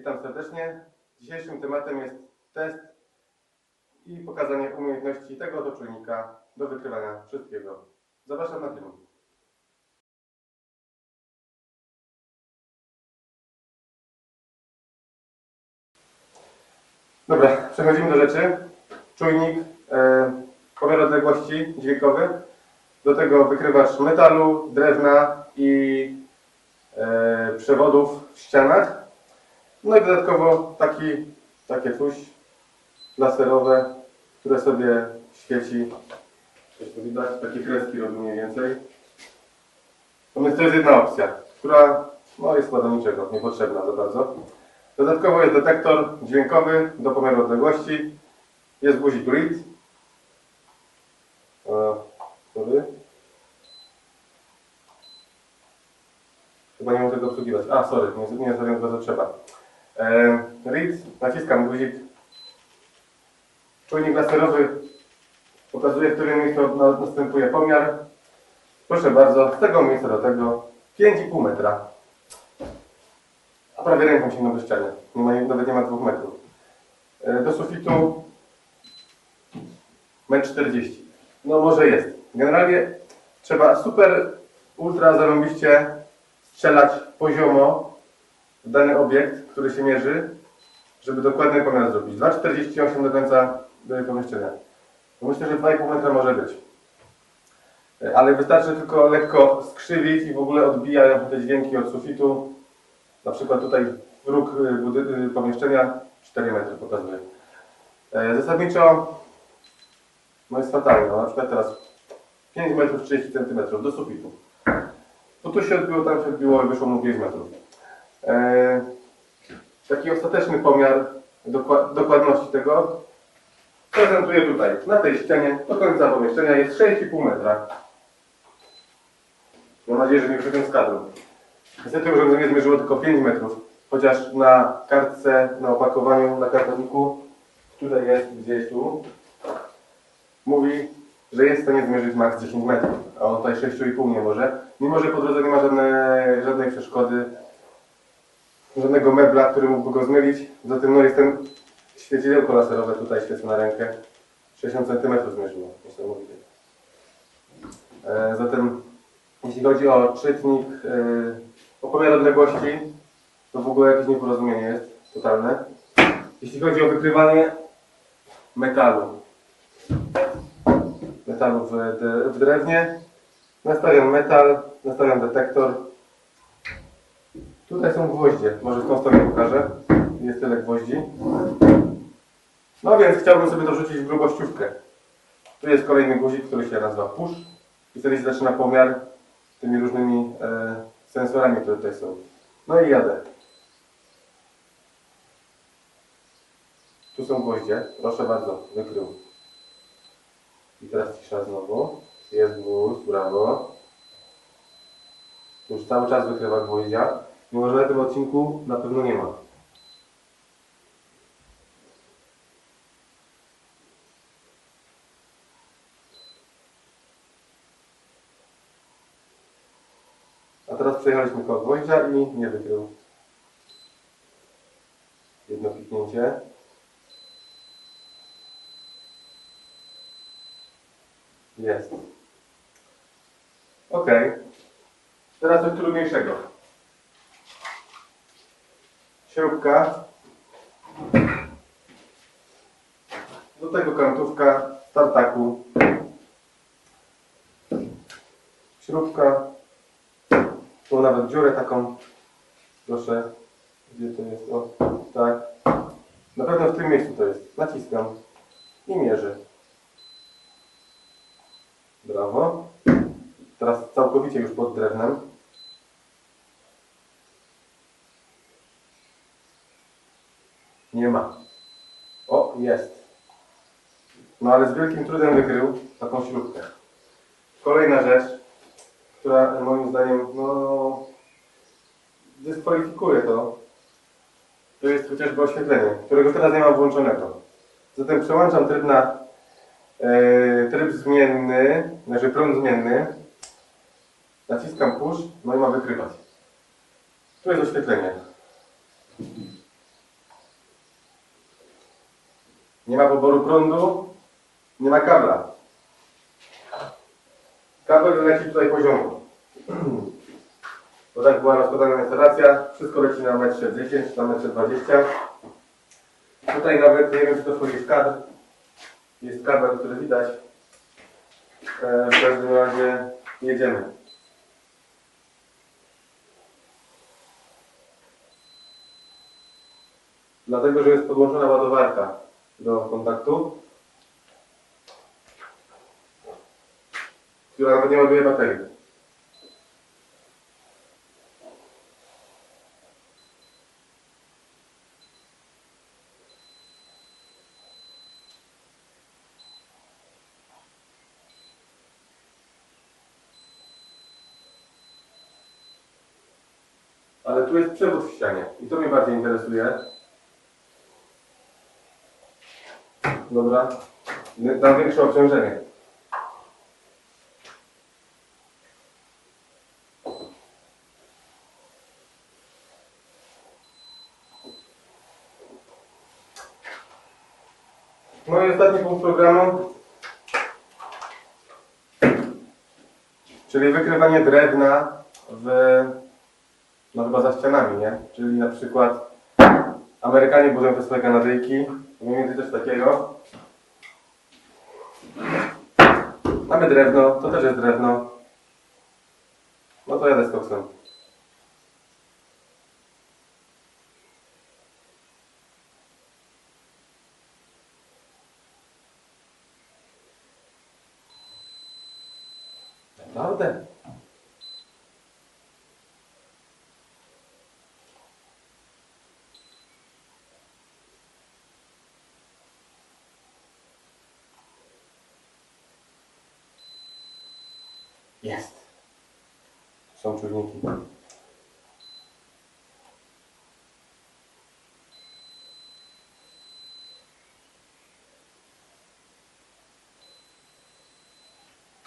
Witam serdecznie. Dzisiejszym tematem jest test i pokazanie umiejętności tego oto czujnika do wykrywania wszystkiego. Zapraszam na film. Dobra, przechodzimy do rzeczy. Czujnik, e, pomiar odległości dźwiękowy. Do tego wykrywacz metalu, drewna i e, przewodów w ścianach. No i dodatkowo taki, takie coś laserowe, które sobie świeci. Coś tu widać, takie kreski robi mniej więcej. Natomiast to jest jedna opcja, która no, jest do niczego, niepotrzebna za bardzo. Dodatkowo jest detektor dźwiękowy do pomiaru odległości. Jest guzik read. Sorry. Chyba nie mogę tego obsługiwać. A, sorry, nie, nie zrobiłem tego co trzeba. E, read, naciskam guzik. Czujnik laserowy pokazuje, w którym miejscu na- następuje pomiar. Proszę bardzo, z tego miejsca do tego 5,5 metra. A prawie ręką sięgnął do ściany. Nie ma, nawet nie ma 2 metrów. E, do sufitu 1,40 m. No może jest. Generalnie trzeba super, ultra zarąbiście strzelać poziomo dany obiekt, który się mierzy, żeby dokładny pomiar zrobić. 2,48 do końca pomieszczenia. Myślę, że 2,5 metra może być. Ale wystarczy tylko lekko skrzywić i w ogóle odbijają te dźwięki od sufitu. Na przykład tutaj próg budy- e, pomieszczenia 4 metry pokazuje. E, Zasadniczo no jest fatalnie. No, na przykład teraz 5 metrów 30 cm do sufitu. Tu tu się odbiło, tam się odbiło i wyszło mu 5 metrów. E, taki ostateczny pomiar dokła- dokładności tego prezentuję tutaj, na tej ścianie, do końca pomieszczenia jest 6,5 metra. Mam nadzieję, że nie wyszedłem z kadru. Niestety urządzenie zmierzyło tylko 5 metrów, chociaż na kartce, na opakowaniu, na kartoniku, tutaj jest gdzieś tu, mówi, że jest w stanie zmierzyć maks 10 metrów, a on tutaj 6,5 nie może. Mimo, że po drodze nie ma żadnej, żadnej przeszkody, żadnego mebla, który mógłby go zmylić. Zatem no jest ten świecidełko laserowe tutaj świecę na rękę. 60 cm zmierzyło, niesamowite. E, zatem jeśli chodzi o czytnik, e, o pomiar odległości, to w ogóle jakieś nieporozumienie jest totalne. Jeśli chodzi o wykrywanie metalu, metalu w, w drewnie, nastawiam metal, nastawiam detektor. Tutaj są gwoździe, może tą stronę pokażę. Jest tyle gwoździ. No więc chciałbym sobie dorzucić w grubościówkę. Tu jest kolejny guzik, który się nazywa push i wtedy się zaczyna pomiar tymi różnymi e, sensorami, które tutaj są. No i jadę. Tu są gwoździe, proszę bardzo, wykrył. I teraz cisza znowu. Jest gwóźdź, brawo. Już cały czas wykrywa gwoździa. Mimo, że na tym odcinku na pewno nie ma. A teraz przejechaliśmy koło gwoździa i nie wykrył. Jedno kliknięcie. Jest. Ok. Teraz coś trudniejszego. Śrubka. Do tego kantówka tartaku. Śrubka. Tu nawet dziurę taką. Proszę. Gdzie to jest? O, tak. Na pewno w tym miejscu to jest. Naciskam. I mierzę. Brawo. Teraz całkowicie już pod drewnem. Nie ma. O, jest. No ale z wielkim trudem wykrył taką śrubkę. Kolejna rzecz, która moim zdaniem no, dyskwalifikuje to, to jest chociażby oświetlenie, którego teraz nie mam włączonego. Zatem przełączam tryb na e, tryb zmienny, znaczy prąd zmienny. Naciskam push, no i ma wykrywać. Tu jest oświetlenie. Nie ma poboru prądu, nie ma kabla. Kabel leci tutaj poziomo. Bo tak była rozkładana instalacja. Wszystko leci na metrze 10, na metrze 20. Tutaj nawet, nie wiem czy to wchodzi w kadr, jest kabel, który widać. E, W każdym razie jedziemy. Dlatego, że jest podłączona ładowarka do kontaktu, która nawet nie ładuje baterii. Ale tu jest przewód w ścianie i to mnie bardziej interesuje. Dobra. Dam większe obciążenie. No i ostatni punkt programu. Czyli wykrywanie drewna w, no chyba za ścianami, nie? Czyli na przykład Amerykanie budują te swoje kanadyjki. Więcej coś takiego. Mamy drewno, to też jest drewno. No to jadę z koksem. Jest. Są czujniki.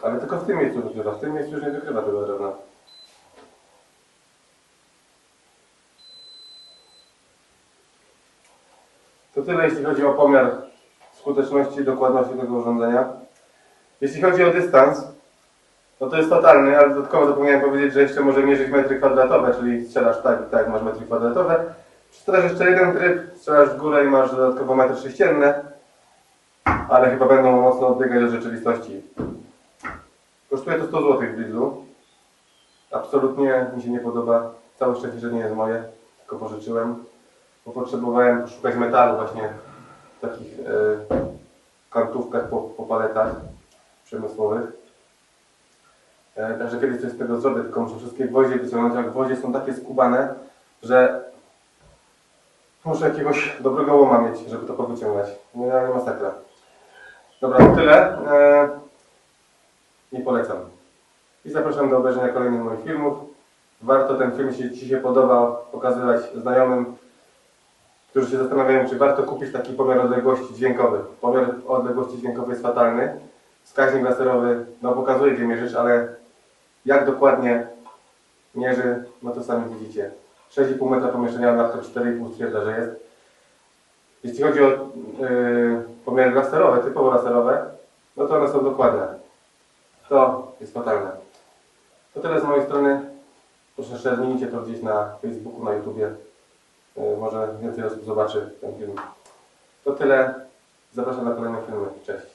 Ale tylko w tym miejscu wykrywa. W tym miejscu już nie wykrywa tego drewna. To tyle jeśli chodzi o pomiar skuteczności i dokładności tego urządzenia. Jeśli chodzi o dystans, no to jest totalny, ale dodatkowo zapomniałem powiedzieć, że jeszcze może mierzyć metry kwadratowe, czyli strzelasz tak i tak, masz metry kwadratowe. Strzelasz jeszcze jeden tryb, strzelasz w górę i masz dodatkowo metry sześcienne, ale chyba będą mocno odbiegać od rzeczywistości. Kosztuje to 100 zł w Lidlu. Absolutnie mi się nie podoba. Całe szczęście, że nie jest moje, tylko pożyczyłem. Bo potrzebowałem poszukać metalu właśnie w takich e, kartówkach po, po paletach przemysłowych. E, także kiedyś coś z tego zrobię, tylko muszę wszystkie gwoździe wyciągnąć, a gwoździe są takie skubane, że muszę jakiegoś dobrego łoma mieć, żeby to powyciągać. No ja masakra. Dobra, to tyle. Nie polecam. I zapraszam do obejrzenia kolejnych moich filmów. Warto ten film, jeśli Ci się podoba, pokazywać znajomym, którzy się zastanawiają, czy warto kupić taki pomiar odległości dźwiękowy. Pomiar odległości dźwiękowej jest fatalny. Wskaźnik laserowy no, pokazuje, gdzie mierzysz, ale jak dokładnie mierzy, no to sami widzicie. 6,5 metra pomieszczenia, na to 4,5 stwierdza, że jest. Jeśli chodzi o yy, pomiary laserowe, typowo laserowe, no to one są dokładne. To jest fatalne. To tyle z mojej strony. Proszę szerzmijcie to gdzieś na Facebooku, na YouTubie. Yy, Może więcej osób zobaczy ten film. To tyle. Zapraszam na kolejne filmy. Cześć.